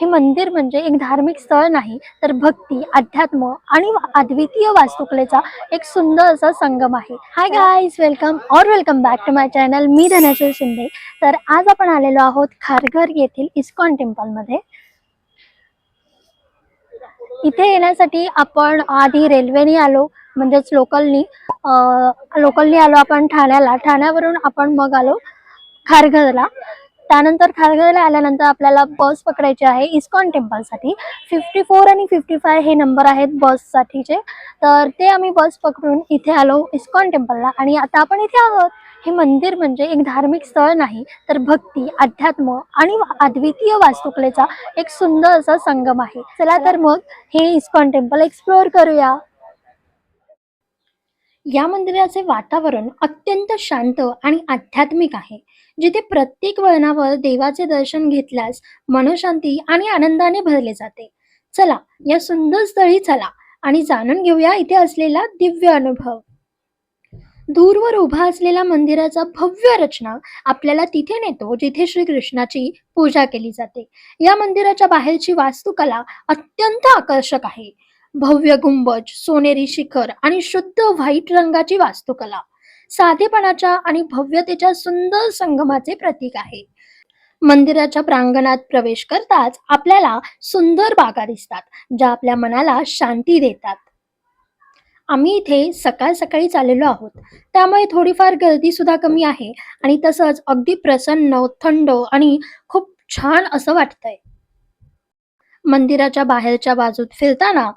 हे मंदिर म्हणजे एक धार्मिक स्थळ नाही तर भक्ती अध्यात्म आणि अद्वितीय वास्तुकलेचा एक सुंदर असा संगम आहे. हाय गाईज वेलकम और welcome back to my channel मी धनेश्वर शिंदे. तर आज आपण आलेलो आहोत खारघर येथील इस्कॉन टेम्पलमध्ये इथे येण्यासाठी आपण आधी रेल्वेने आलो म्हणजेच लोकलनी लोकलनी आलो आपण ठाण्याला. ठाण्यावरून आपण मग आलो खारघरला. त्यानंतर खारघरला आल्यानंतर आपल्याला बस पकडायची आहे. इस्कॉन टेम्पलसाठी. फिफ्टी फोर आणि फिफ्टी फाय हे नंबर आहेत बससाठीचे. तर ते आम्ही बस पकडून इथे आलो इस्कॉन टेम्पलला. आणि आता आपण इथे आहोत. हे मंदिर म्हणजे एक धार्मिक स्थळ नाही तर भक्ती अध्यात्म आणि अद्वितीय वास्तुकलेचा एक सुंदर असा संगम आहे. चला तर मग हे इस्कॉन टेम्पल एक्सप्लोअर करूया. या मंदिराचे वातावरण अत्यंत शांत आणि आध्यात्मिक आहे जिथे प्रत्येक वळणावर देवाचे दर्शन घेतल्यास मनोशांती आणि आनंदाने भरले जाते. चला या सुंदर स्थळी चला आणि जाणून घेऊया इथे असलेला दिव्य अनुभव. दूरवर उभा असलेला मंदिराचा भव्य रचना आपल्याला तिथे नेतो जिथे श्रीकृष्णाची पूजा केली जाते. या मंदिराच्या बाहेरची वास्तुकला अत्यंत आकर्षक आहे. भव्य गुंबज सोनेरी शिखर आणि शुद्ध व्हाईट रंगाची वास्तुकला. साधेपणाच्या आणि भव्यतेच्या सुंदर संगमाचे प्रतीक आहे. मंदिराच्या प्रांगणात प्रवेश करताच आपल्याला सुंदर बागा दिसतात ज्या आपल्या मनाला शांती देतात. आम्ही इथे सकाळ सकाळी चाललेलो आहोत. त्यामुळे थोडीफार गर्दी सुद्धा कमी आहे आणि तसंच अगदी प्रसन्न थंड आणि खूप छान असं वाटतंय. मंदिराच्या बाहेरच्या बाजूत फिरताना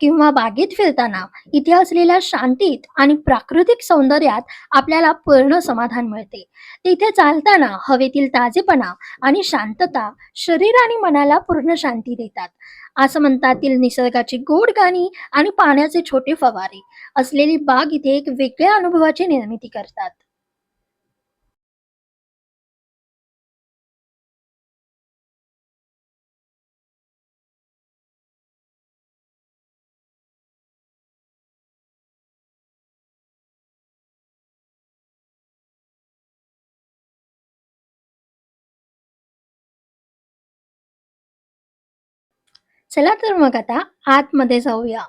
किंवा बागेत फिरताना इथे असलेल्या शांतीत आणि प्राकृतिक सौंदर्यात आपल्याला पूर्ण समाधान मिळते. तिथे चालताना हवेतील ताजेपणा आणि शांतता शरीर आणि मनाला पूर्ण शांती देतात. असं म्हणतातील निसर्गाची गोड गाणी आणि पाण्याचे छोटे फवारे असलेली बाग इथे एक वेगळ्या अनुभवाची निर्मिती करतात. चला तर मग आता आतमध्ये जाऊया.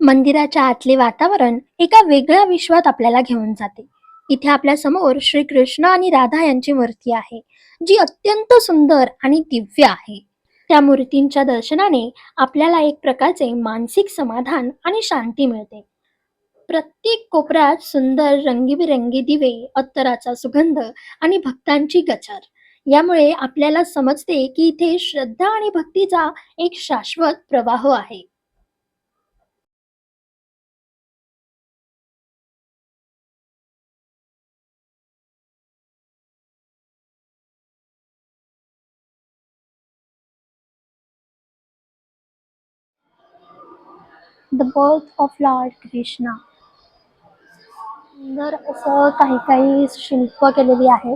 मंदिराच्या आतले वातावरण एका वेगळ्या विश्वात आपल्याला घेऊन जाते. इथे आपल्यासमोर श्रीकृष्ण आणि राधा यांची मूर्ती आहे जी अत्यंत सुंदर आणि दिव्य आहे. त्या मूर्तींच्या दर्शनाने आपल्याला एक प्रकारचे मानसिक समाधान आणि शांती मिळते. प्रत्येक कोपऱ्यात सुंदर रंगीबिरंगी दिवे अत्तराचा सुगंध आणि भक्तांची गचर यामुळे आपल्याला समजते की इथे श्रद्धा आणि भक्तीचा एक शाश्वत प्रवाह आहे. The birth of Lord Krishna सुंदर असं काही काही शिल्प केलेली आहे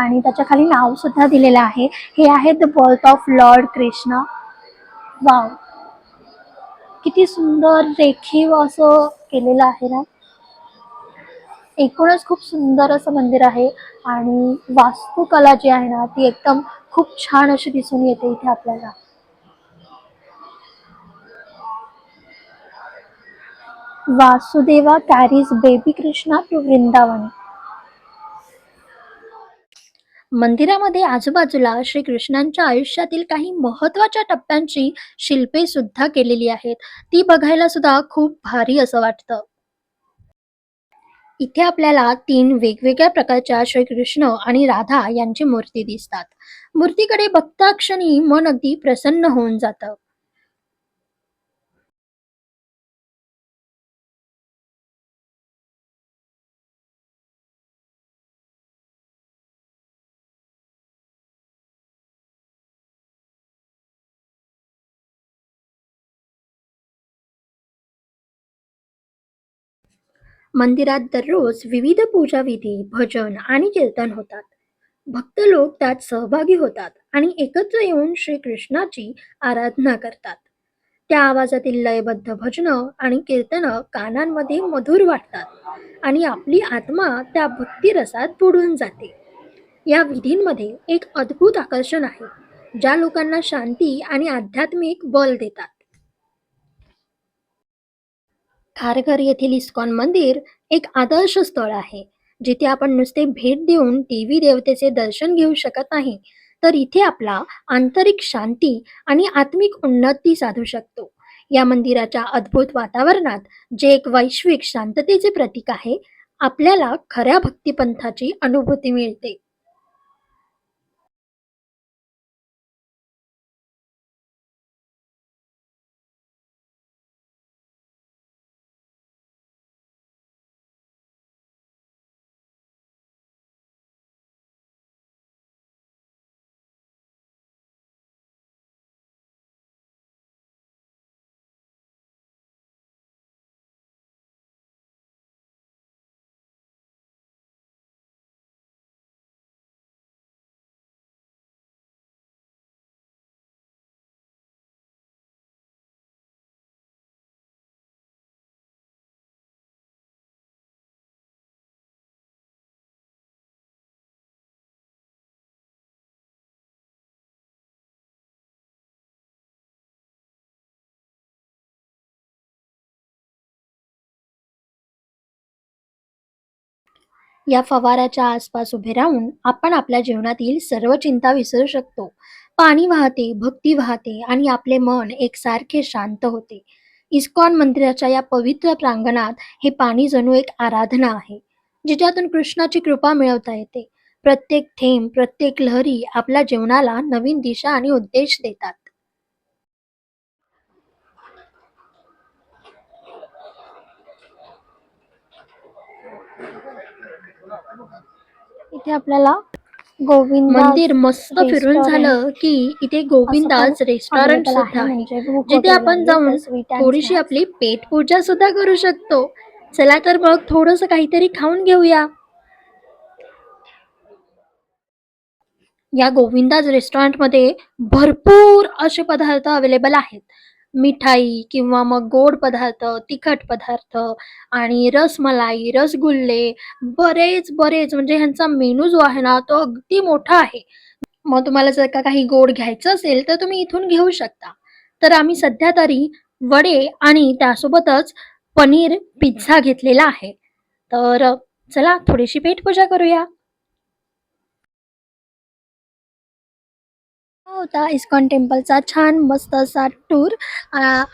आणि त्याच्याखाली नाव सुद्धा दिलेलं आहे. हे आहे the birth of Lord Krishna wow किती सुंदर रेखीव असं केलेलं आहे ना. एकूणच खूप सुंदर असं मंदिर आहे आणि वास्तुकला जी आहे ना ती एकदम खूप छान अशी दिसून येते इथे आपल्याला. Vasudeva carries baby Krishna to Vrindavan. मंदिरामध्ये आजूबाजूला श्रीकृष्णांच्या आयुष्यातील काही महत्त्वाच्या टप्प्यांची शिल्पे सुद्धा केलेली आहेत. ती बघायला सुद्धा खूप भारी असं वाटतं. इथे आपल्याला तीन वेगवेगळ्या प्रकारच्या श्रीकृष्ण आणि राधा यांची मूर्ती दिसतात. मूर्तीकडे बघता क्षणी मन अगदी प्रसन्न होऊन जातं. मंदिरात दररोज विविध पूजाविधी भजन आणि कीर्तन होतात. भक्त लोक त्यात सहभागी होतात आणि एकत्र येऊन श्रीकृष्णाची आराधना करतात. त्या आवाजातील लयबद्ध भजनं आणि कीर्तनं कानांमध्ये मधुर वाटतात आणि आपली आत्मा त्या भक्तिरसात बुडून जाते. या विधींमध्ये एक अद्भुत आकर्षण आहे ज्या लोकांना शांती आणि आध्यात्मिक बल देतात. खारघर येथील इस्कॉन मंदिर एक आदर्श स्थळ आहे जिथे आपण नुसते भेट देऊन देवी देवतेचे दर्शन घेऊ शकत नाही तर इथे आपला आंतरिक शांती आणि आत्मिक उन्नती साधू शकतो. या मंदिराच्या अद्भुत वातावरणात जे एक वैश्विक शांततेचे प्रतीक आहे आपल्याला खऱ्या भक्तिपंथाची अनुभूती मिळते. या फवाराच्या आसपास उभे राहून आपण आपल्या जीवनातील सर्व चिंता विसरू शकतो. पाणी वाहते भक्ती वाहते आणि आपले मन एकसारखे शांत होते. इस्कॉन मंदिराच्या या पवित्र प्रांगणात हे पाणी जणू एक आराधना आहे जिच्यातून कृष्णाची कृपा मिळवता येते. प्रत्येक थेंब प्रत्येक लहरी आपल्या जीवनाला नवीन दिशा आणि उद्देश देतात. इथे आपल्याला गोविंद मंदिर मस्त फिरून झालं की इथे गोविंदाज रेस्टॉरंट सुद्धा. आहे. जिथे आपण जाऊन थोडीशी आपली पेट पूजा सुद्धा करू शकतो. चला तर मग थोडस काहीतरी खाऊन घेऊया. या गोविंदाज रेस्टॉरंटमध्ये भरपूर असे पदार्थ अवेलेबल आहेत. मिठाई किंवा मग गोड पदार्थ तिखट पदार्थ आणि रसमलाई रसगुल्ले बरेच बरेच म्हणजे ह्यांचा मेनू जो आहे ना तो अगदी मोठा आहे. मग तुम्हाला जर का काही गोड घ्यायचं असेल तर तुम्ही इथून घेऊ शकता. तर आम्ही सध्या तरी वडे आणि त्यासोबतच पनीर पिझ्झा घेतलेला आहे. तर चला थोडीशी पेटपूजा करूया. होता इस्कॉन टेम्पलचा. छान मस्त असा टूर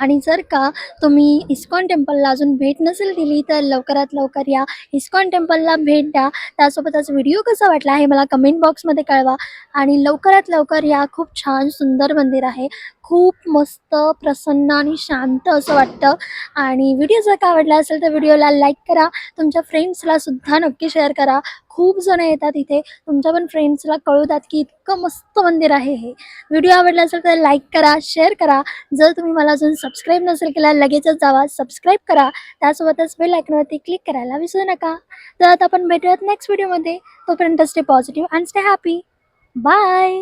आणि जर का तुम्ही इस्कॉन टेम्पलला अजून भेट नसेल दिली तर लवकरात लवकर या इस्कॉन टेम्पलला भेट द्या. त्यासोबतच व्हिडिओ कसा वाटला हे मला कमेंट बॉक्समध्ये कळवा. आणि लवकरात लवकर या. खूप छान सुंदर मंदिर आहे. खूप मस्त प्रसन्न आणि शांत असं वाटतं. आणि व्हिडिओ जर का आवडला असेल तर व्हिडिओला लाईक करा. तुमच्या फ्रेंड्सला सुद्धा नक्की शेअर करा. खूप जण येतात इथे. तुमच्या पण फ्रेंड्सला कळवतात की इतकं मस्त मंदिर आहे हे. व्हिडिओ आवडला असेल तर लाईक करा शेअर करा. जर तुम्ही मला अजून सबस्क्राईब नसेल केला लगेचच जावा. सबस्क्राईब करा. त्यासोबतच बेल आयकॉनवरती क्लिक करायला विसरू नका. तर आता आपण भेटूयात नेक्स्ट व्हिडिओमध्ये तोपर्यंत stay positive and stay happy bye